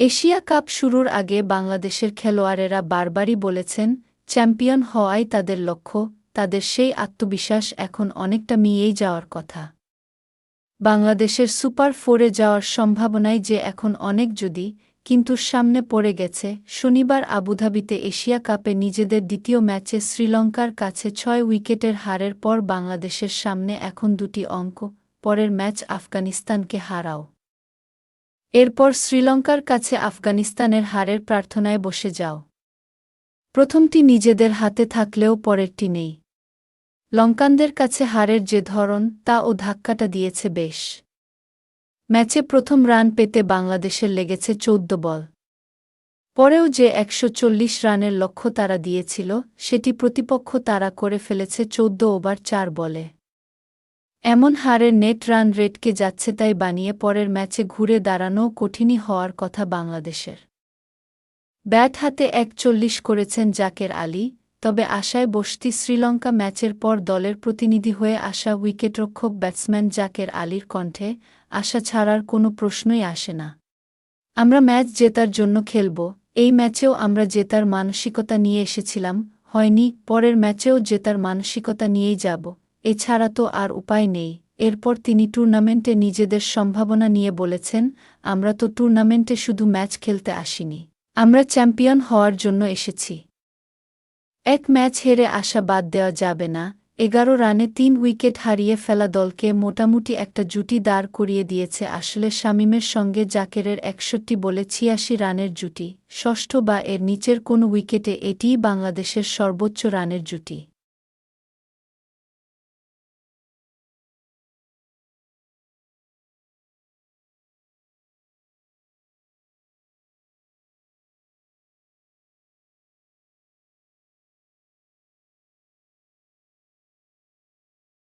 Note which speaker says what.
Speaker 1: Asia cup শুরুর আগে বাংলাদেশের খেলোয়াড়েরা বারবারই বলেছেন, চ্যাম্পিয়ন হওয়াই তাদের লক্ষ্য, তাদের সেই আত্মবিশ্বাস এখন অনেকটা মিয়েই যাওয়ার কথা। বাংলাদেশের সুপার ফোরে যাওয়ার সম্ভাবনাই যে এখন অনেক যদি, কিন্তু সামনে পড়ে গেছে, শনিবার আবুধাবিতে এশিয়া কাপে নিজেদের দ্বিতীয় ম্যাচে শ্রীলঙ্কার কাছে ছয় উইকেটের হারের পর বাংলাদেশের সামনে এখন দুটি অঙ্ক, পরের ম্যাচ আফগানিস্তানকে হারাও। এরপর শ্রীলঙ্কার কাছে আফগানিস্তানের হারের প্রার্থনায় বসে যাও। প্রথমটি নিজেদের হাতে থাকলেও পরেরটি নেই। লঙ্কানদের কাছে হারের যে ধরন, তা ও ধাক্কাটা দিয়েছে বেশ। ম্যাচে প্রথম রান পেতে বাংলাদেশের লেগেছে চৌদ্দ বল। পরেও যে একশো চল্লিশ রানের লক্ষ্য তারা দিয়েছিল, সেটি প্রতিপক্ষ তারা করে ফেলেছে চৌদ্দ ওভার চার বলে। এমন হারের নেট রান রেটকে যাচ্ছে তাই বানিয়ে পরের ম্যাচে ঘুরে দাঁড়ানোও কঠিনই হওয়ার কথা বাংলাদেশের। ব্যাট হাতে একচল্লিশ করেছেন জাকের আলী, তবে আশায় বসতি শ্রীলঙ্কা ম্যাচের পর দলের প্রতিনিধি হয়ে আসা উইকেটরক্ষক ব্যাটসম্যান জাকের আলীর কণ্ঠে আশা ছাড়ার কোনো প্রশ্নই আসে না। আমরা ম্যাচ জেতার জন্য খেলব, এই ম্যাচেও আমরা জেতার মানসিকতা নিয়ে এসেছিলাম, হয়নি, পরের ম্যাচেও জেতার মানসিকতা নিয়েই যাব। এছাড়া তো আর উপায় নেই। এরপর তিনি টুর্নামেন্টে নিজেদের সম্ভাবনা নিয়ে বলেছেন, আমরা তো টুর্নামেন্টে শুধু ম্যাচ খেলতে আসিনি। আমরা চ্যাম্পিয়ন হওয়ার জন্য এসেছি। এক ম্যাচ হেরে আসা বাদ দেওয়া যাবে না। এগারো রানে তিন উইকেট হারিয়ে ফেলা দলকে মোটামুটি একটা জুটি দাঁড় করিয়ে দিয়েছে আসলে শামিমের সঙ্গে জাকেরের একষট্টি বলে ছিয়াশি রানের জুটি। ষষ্ঠ বা এর নিচের কোনো উইকেটে এটিই বাংলাদেশের সর্বোচ্চ রানের জুটি।